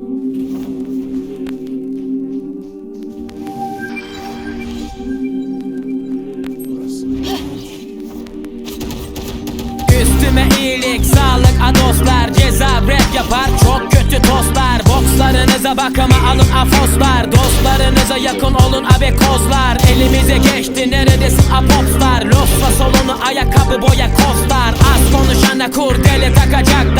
Üstüme iyilik, sağlık, dostlar Ceza rap yapar, çok kötü tostlar Bokslarınıza bakıma alın afoslar. Dostlarınıza yakın olun abe kozlar. Elimize geçti neredesin apopslar Losla solunu ayakkabı boya kostlar. Az konuşana kurdele takacaklar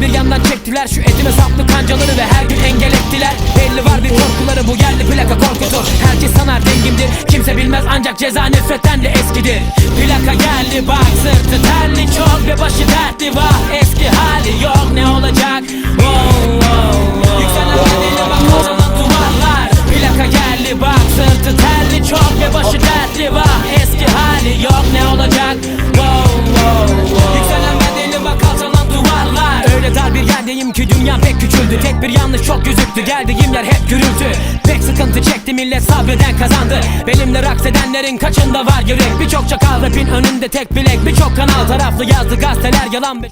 bir yandan çektiler. Şu etime saplı kancaları Ve her gün engel ettiler. Belli var bir korkuları bu yerli plaka korkutur. Herkes sanar dengimdir. Kimse bilmez ancak ceza nefretten de eskidir. Plaka geldi bak sırtı terli çok ve başı dertli. Vah Eski hali yok ne olacak? Wow, wow, wow. Yükselen bedeli bak duvarlar. Plaka geldi bak sırtı terli çok ve başı dertli. Vah Eski hali yok ne olacak yerdeyim ki dünya pek küçüldü Tek bir yanlış çok gözüktü geldiğim yer hep gürültü. Pek sıkıntı çekti millet sabreden kazandı. Benimle raks edenlerin kaçında var yürek? Birçok çakal rapin önünde tek bilek Birçok kanal taraflı yazdı gazeteler yalan